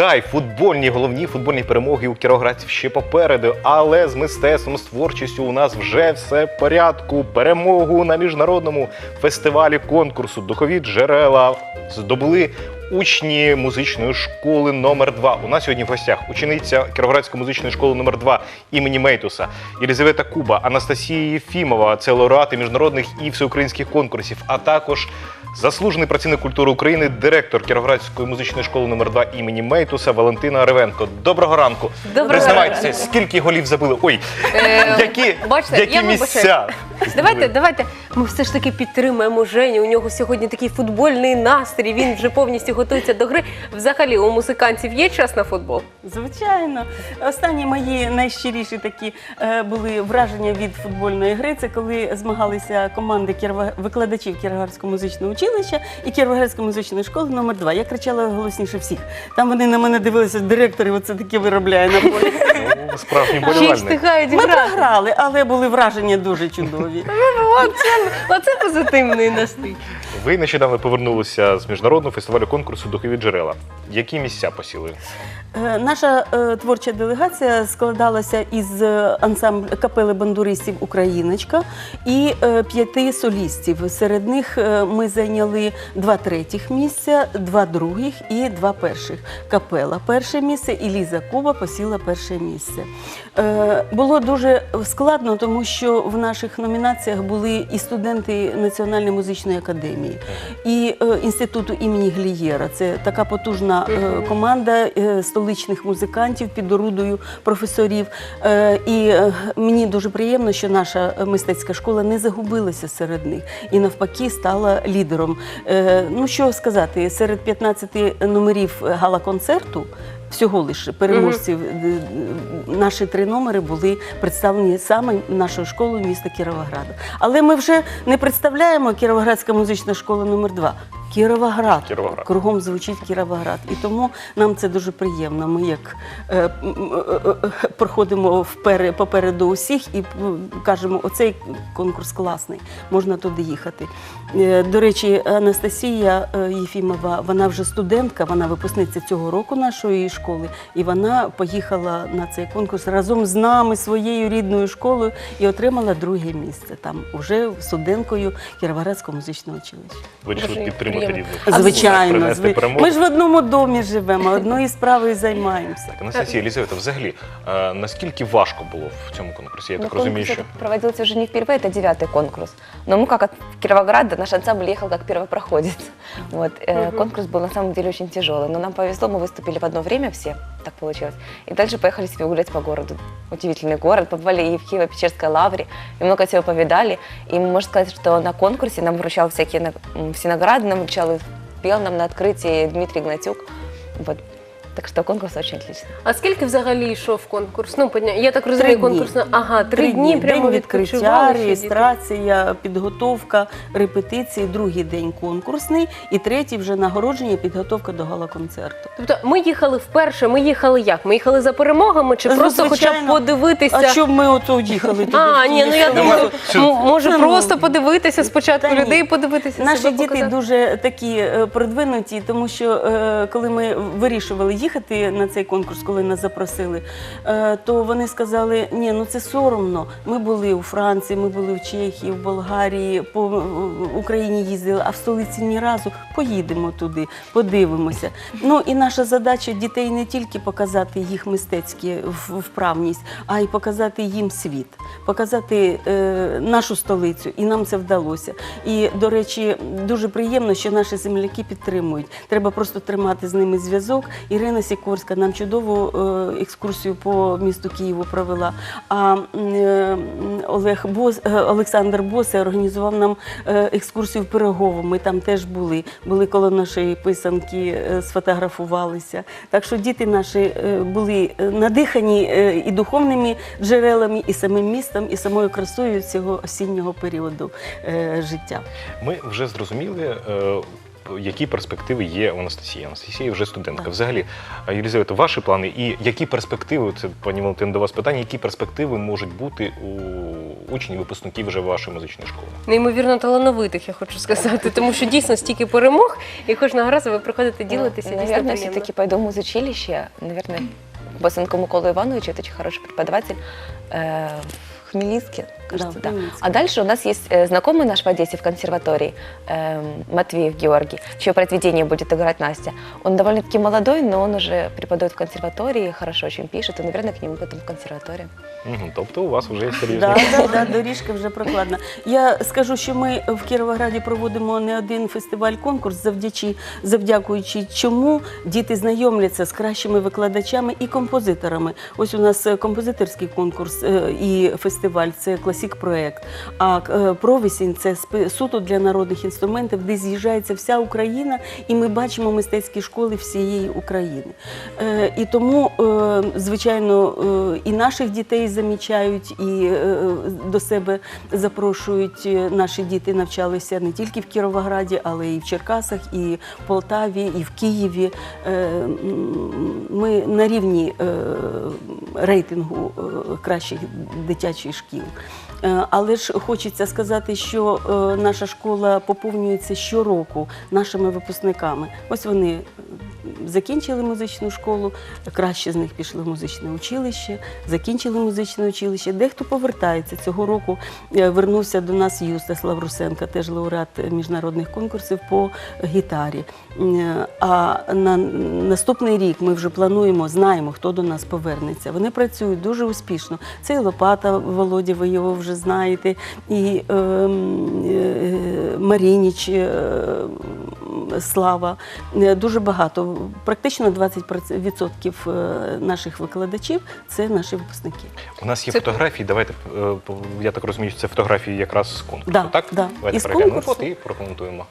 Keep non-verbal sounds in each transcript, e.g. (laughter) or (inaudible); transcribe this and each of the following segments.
Нехай футбольні головні футбольні перемоги у кіроградців ще попереду, але з мистецтвом, з творчістю у нас вже все в порядку. Перемогу на міжнародному фестивалі конкурсу Духові джерела здобули учні музичної школи номер 2 У нас сьогодні в гостях учениця Кіровоградської музичної школи номер 2 імені Мейтуса, Єлізавета Куба, Анастасія Єфімова, це лауреати міжнародних і всеукраїнських конкурсів, а також заслужений працівник культури України, директор Кіровоградської музичної школи номер 2 імені Мейтуса Валентина Ревенко. Доброго ранку. Доброго Признавайтеся, скільки голів забили? Ой, Е, які, бачите, які я місця? Давайте, давайте. Ми все ж таки підтримаємо Женю. У нього сьогодні такий футбольний настрій. Він вже повністю готується до гри. Взагалі, у музикантів є час на футбол? Звичайно, останні мої найщиріші такі е, були враження від футбольної гри. Це коли змагалися команди Кірова... викладачів Кіровоградського музичного училища і Кіровоградської музичної школи номер 2 Я кричала голосніше всіх. Там вони на мене дивилися, директор, і оце таке виробляє на полі. Ну, Справжній Ще й болівальник. встигають Ми грати. програли, але були враження дуже чудові. Оце, (laughs) оце позитивний настрій. Ви нещодавно повернулися з міжнародного фестивалю конкурсу Духові джерела. Які місця посіли? Е, Наша е, творча делегація складалася із е, капели бандуристів Україночка і е, п'яти солістів. Серед них е, ми зайняли два третіх місця, два других і два перших. Капела перше місце і Ліза Куба посіла перше місце. Е, Було дуже складно, тому що в наших номінаціях були і студенти Національної музичної академії, і е, інституту імені Глієра. Це така потужна е, команда е, столичних музикантів під орудою професорів. Е, І е, мені дуже приємно, що наша мистецька школа не загубилася серед них і навпаки стала лідером. Е, Ну що сказати, серед 15 номерів гала-концерту. Всього лише. Переможців д- д- наші три номери були представлені саме нашою школою міста Кіровограду. Але ми вже не представляємо Кіровоградська музична школа номер 2 Кіровоград. Кіровоград. Кругом звучить Кіровоград. І тому нам це дуже приємно. Ми як е, е, е, проходимо впере, попереду усіх і кажемо, оцей конкурс класний, можна туди їхати. Е, До речі, Анастасія е, Єфімова, вона вже студентка, вона випускниця цього року нашої школи, і вона поїхала на цей конкурс разом з нами, своєю рідною школою, і отримала друге місце там, уже студенткою Кіровоградського музичного училища. Вирішили підтримати приємно. рівних. Звичайно, принести зви- перемогу. ми ж в одному домі живемо, одною справою займаємося. Так, Анастасія Єлізавета, взагалі, е, наскільки важко було в цьому конкурсі? Я Ну, так розумію, конкурс що этот проводился уже не впервые, это девятый конкурс. Но мы, как от Кировограда, наш ансамбль ехал как первопроходец. Вот, э, Конкурс был на самом деле очень тяжелый. Но нам повезло, мы выступили в одно время все, так получилось. И дальше поехали себе гулять по городу. Удивительный город. Побывали и в Киево-Печерской лавре, и много всего повидали. И можно сказать, что на конкурсе нам вручал всякие на- м, все награды, нам вручал и пел нам на открытии Дмитрий Гнатюк. Вот. Так что конкурс очень отличный. А скільки взагалі йшов конкурс? Ну, поня- я так розумію, Три дні. конкурс на ага, три, дні прямо день відкриття, відпочивали, що діти. реєстрація, підготовка, репетиції, другий день конкурсний і третій вже нагородження, підготовка до гала-концерту. Тобто ми їхали вперше, ми їхали як? Ми їхали за перемогами чи Ну, просто хоча б звичайно. подивитися? А що ми ото їхали туди? А, ні, ну я думаю, м- може Ну, просто подивитися спочатку та ні. людей, подивитися Наші себе діти показати. дуже такі е, продвинуті, тому що е, коли ми вирішували їхати на цей конкурс, коли нас запросили, е, то вони сказали: ні, ну це соромно. Ми були у Франції, ми були в Чехії, в Болгарії, по е, Україні їздили, а в столиці ні разу. Поїдемо туди, подивимося. Ну і наша задача дітей не тільки показати їх мистецьку вправність, а й показати їм світ, показати е, нашу столицю. І нам це вдалося. І, до речі, дуже приємно, що наші земляки підтримують. Треба просто тримати з ними зв'язок. Ірина Сікорська нам чудову е, екскурсію по місту Києву провела. А е, Олег Бос, е, Олександр Босе організував нам екскурсію в Пирогово. Ми там теж були. Були коло нашої писанки, сфотографувалися. Так що діти наші були надихані і духовними джерелами, і самим містом, і самою красою цього осіннього періоду життя. ми вже зрозуміли. Е, Які перспективи є у Анастасії? Анастасія вже студентка. Так. Взагалі, е, Єлізавета, ваші плани і які перспективи, це пані Валентина, до вас питання, які перспективи можуть бути у учнів, випускників вже вашої музичної школи? Неймовірно талановитих, я хочу сказати, тому що дійсно стільки перемог, і кожного разу ви приходите ділитися. Ну, дійсно Наверное, все-таки пойду в музучилище. Наверное, Басенко Микола Иванович, это очень хороший преподаватель э, в Хмельницке, кажется, в да. Хмельницком. А дальше у нас есть э, знакомый наш в Одессе в консерватории, эм, Матвеев Георгий, чье произведение будет играть Настя. Он довольно-таки молодой, но он уже преподает в консерватории, хорошо очень пишет, и, наверное, к нему потом в консерваторию. Мгм, Тобто у вас вже є серйозні Да, да, да, доріжка вже прокладена. Я скажу, що ми в Кіровограді проводимо не один фестиваль-конкурс, завдячи, завдякуючи чому діти знайомляться з кращими викладачами і композиторами. Ось у нас е, композиторський конкурс е, і фестиваль це класік проект. А е, провісінь це суто для народних інструментів, де з'їжджається вся Україна, і ми бачимо мистецькі школи всієї України. Е, І тому, е, звичайно, і наших дітей замічають, і до себе запрошують. Наші діти навчалися не тільки в Кіровограді, але і в Черкасах, і в Полтаві, і в Києві. Ми на рівні рейтингу кращих дитячих шкіл. Е, Але ж хочеться сказати, що е, наша школа поповнюється щороку нашими випускниками. Ось вони закінчили музичну школу, краще з них пішли в музичне училище, закінчили музичне училище. Дехто повертається цього року. е, Вернувся до нас Юстаслав Русенко, теж лауреат міжнародних конкурсів по гітарі. А на наступний рік ми вже плануємо, знаємо, хто до нас повернеться. Вони працюють дуже успішно. Це і Лопата Володя, ви його вже знаєте, і е, е, Марініч е, Слава. Е, Дуже багато, практично 20% е, наших викладачів це наші випускники. У нас є Це- фотографії. Давайте е, я так розумію, що це фотографії якраз з конкурсу. Да, так? да. Давайте переглянемо конкурсу. фото і прокоментуємо.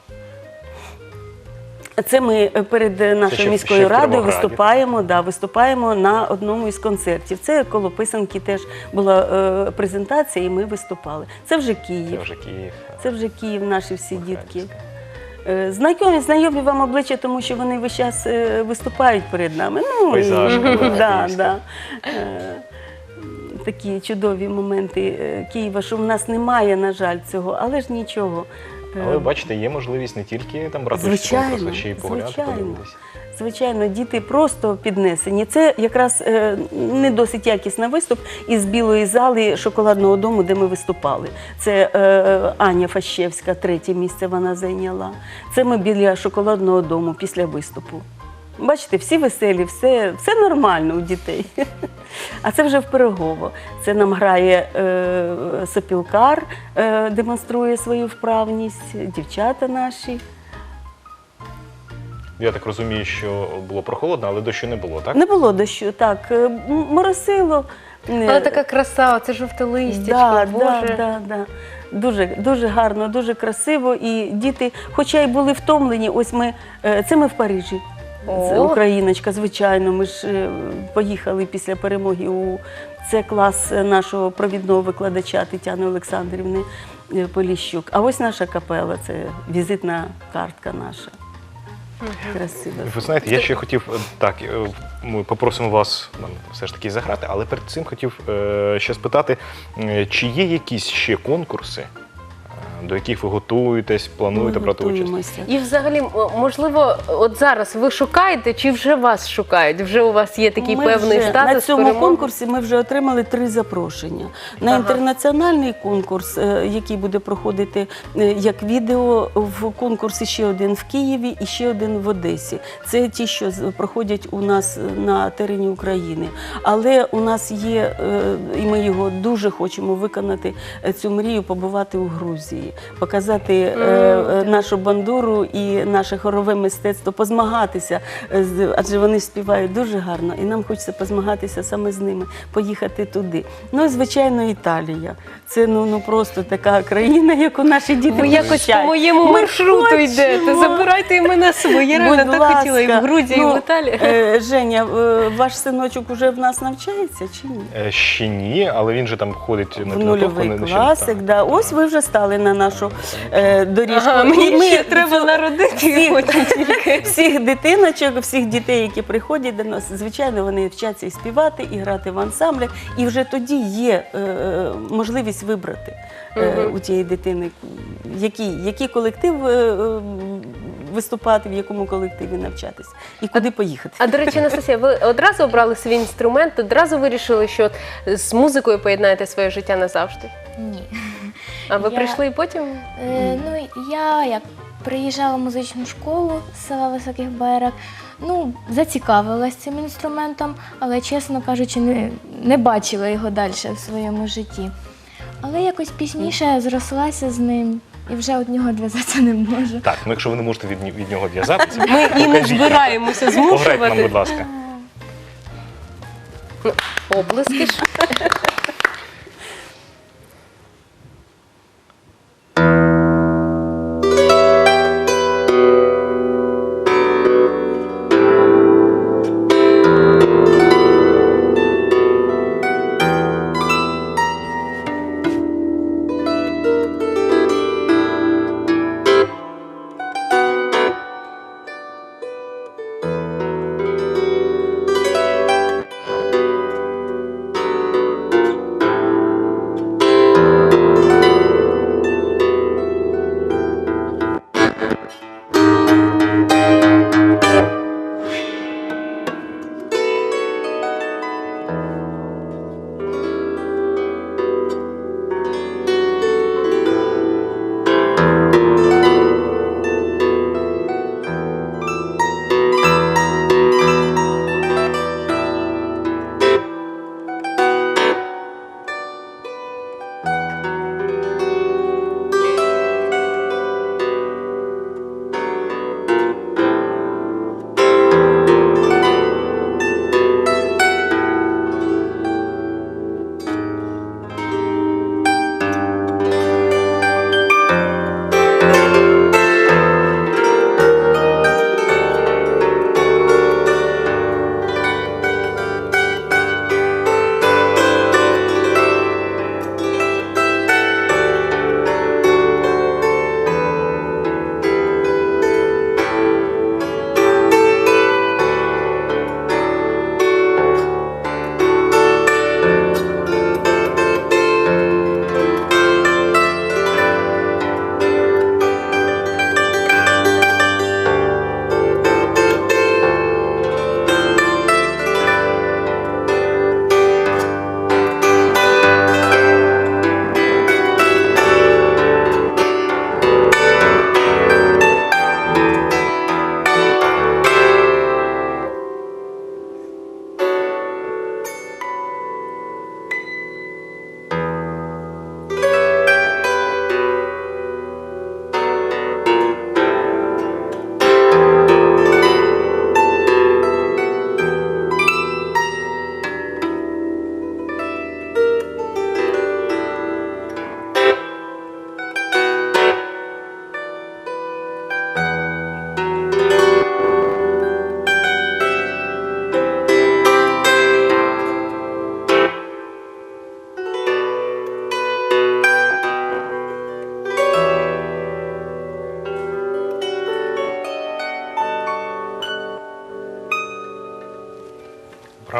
Це ми перед нашою ще міською ще радою виступаємо. Да, виступаємо на одному із концертів. Це коло писанки теж була е, презентація, і ми виступали. Це вже Це Київ. вже Київ. Це вже Київ, наші всі дітки. Михайлівська. Е, Знайомі, знайомі вам обличчя, тому що вони весь час е, виступають перед нами. Ну, і- (laughs) да, да. Е, Такі чудові моменти е, Києва, що в нас немає, на жаль, цього, але ж нічого. Е, Але бачите, є можливість не тільки там брати участь а ще й погуляти, подивитися. Звичайно, діти просто піднесені. Це якраз е, не досить якісний виступ із білої зали шоколадного дому, де ми виступали. Це е, Аня Фащевська, третє місце вона зайняла. Це ми біля шоколадного дому після виступу. Бачите, всі веселі, все, все нормально у дітей. (laughs) А це вже в Пирогово. Це нам грає е, сопілкар, е, демонструє свою вправність, дівчата наші. Я так розумію, що було прохолодно, але дощу не було, так? Не було дощу, так, е, м- моросило. Е, Але така краса, це жовте листячко, да, Боже. да, да, да. Дуже, дуже гарно, дуже красиво. І діти, хоча й були втомлені, ось ми е, це ми в Парижі. Це О. Україночка, звичайно. Ми ж е, поїхали після перемоги у це клас нашого провідного викладача Тетяни Олександрівни е, Поліщук. А ось наша капела, це візитна картка наша. Красива. Ви знаєте, я ще хотів е, так, е, ми попросимо вас нам все ж таки заграти, але перед цим хотів е, ще спитати, чи є якісь ще конкурси, до яких ви готуєтесь, плануєте Ми брати участь? готуємося. І взагалі, м- можливо, от зараз ви шукаєте, чи вже вас шукають? Вже у вас є такий Ми певний вже, статус на цьому перемоги? конкурсі. Ми вже отримали три запрошення. На Ага. інтернаціональний конкурс, е, який буде проходити е, як відео в конкурсі ще один в Києві і ще один в Одесі. Це ті, що з- проходять у нас на терені України. Але у нас є, е, і ми його дуже хочемо виконати е, цю мрію, побувати у Грузії, показати е, е, нашу бандуру і наше хорове мистецтво, позмагатися, е, з- адже вони співають дуже гарно, і нам хочеться позмагатися саме з ними, поїхати туди. Ну і звичайно, Італія. Це ну, ну просто така країна, яку наші діти Ви якось по вивчають. моєму Ми маршруту хочемо. йдете. Забирайте і мене своє. Реально Будь так хотіла і в. Грузії, і Ну, в Італії. е, Женя, е, ваш синочок уже в нас навчається чи ні? Е, Ще ні, але він же там ходить на В підготовку. нульовий не- не ще- класик, так. да. Ось ви вже стали на нашу е, доріжку. Ага, мені ми ще треба народити всіх, (laughs) всіх дитиночок, всіх дітей, які приходять до нас, звичайно, вони вчаться і співати, і грати в ансамблях. І вже тоді є е, е, можливість вибрати е, у тієї дитини, який, який колектив е, е, виступати, в якому колективі навчатися і куди поїхати. А до речі, (laughs) Анастасія, ви одразу обрали свій інструмент, одразу вирішили, що з музикою поєднаєте своє життя назавжди. Ні. А ви Я- прийшли і потім? Е, ну, я як приїжджала в музичну школу з села Високих Байрак, ну, зацікавилась цим інструментом, але, чесно кажучи, не, не бачила його далі в своєму житті. Але якось пізніше зрослася з ним і вже від нього відв'язатися не можу. Так, ну якщо ви не можете від, ні- від нього відв'язатися, Ми і не покажіть нам. збираємося Пограйте нам, змушувати. будь ласка. Оплески ж.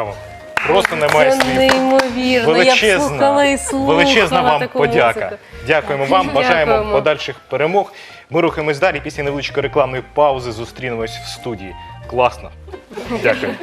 Браво. Просто немає Це слів. неймовірно. Я б слухала і слухала величезна вам таку подяка. музику. Дякуємо вам, (laughs) бажаємо Дякуємо. подальших перемог. Ми рухаємось далі. Після невеличкої рекламної паузи зустрінемось в студії. Класно. Дякую.